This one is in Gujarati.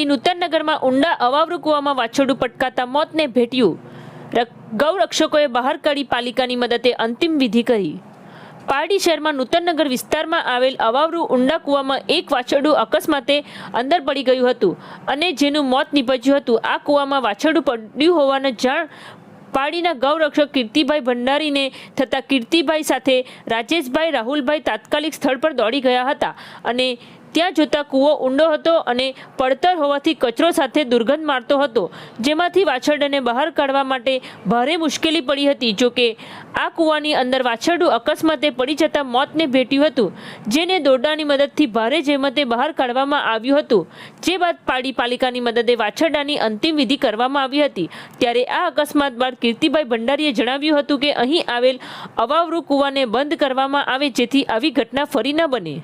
નૂતનનગરમાં ઊંડા અવાવરૂ કૂવામાં વાછરડું પટકાતા મોતને ભેટ્યું. રક- ગૌરક્ષકોએ બહાર કાઢી પાલિકાની મદદે અંતિમ વિધિ કરી. પારડી શહેરમાં નૂતનનગર વિસ્તારમાં આવેલ અવાવરૂ ઊંડા કૂવામાં એક વાછરડું અકસ્માતે અંદર પડી ગયું હતું અને જેનું મોત નીપજ્યું હતું. આ કૂવામાં વાછરડું પડ્યું હોવાનું જાણ પાડીના ગૌરક્ષક કીર્તિભાઈ ભંડારીને થતાં કીર્તિભાઈ સાથે રાજેશભાઈ રાહુલભાઈ તાત્કાલિક સ્થળ પર દોડી ગયા હતા અને ત્યાં જોતા કૂવો ઊંડો હતો અને પડતર હોવાથી કચરો સાથે દુર્ગંધ મારતો હતો. જેમાંથી વાછરડાને બહાર કાઢવા માટે ભારે મુશ્કેલી પડી હતી. જોકે આ કૂવાની અંદર વાછરડું અકસ્માતે પડી જતાં મોતને ભેટ્યું હતું, જેને દોરડાની મદદથી ભારે જહેમતે બહાર કાઢવામાં આવ્યું હતું. જે બાદ પાડી પાલિકાની મદદે વાછરડાની અંતિમ વિધિ કરવામાં આવી હતી. ત્યારે આ અકસ્માત બાદ કીર્તિભાઈ ભંડારીએ જણાવ્યું હતું કે અહીં આવેલ અવાવરૂ કૂવાને બંધ કરવામાં આવે, જેથી આવી ઘટના ફરી ન બને.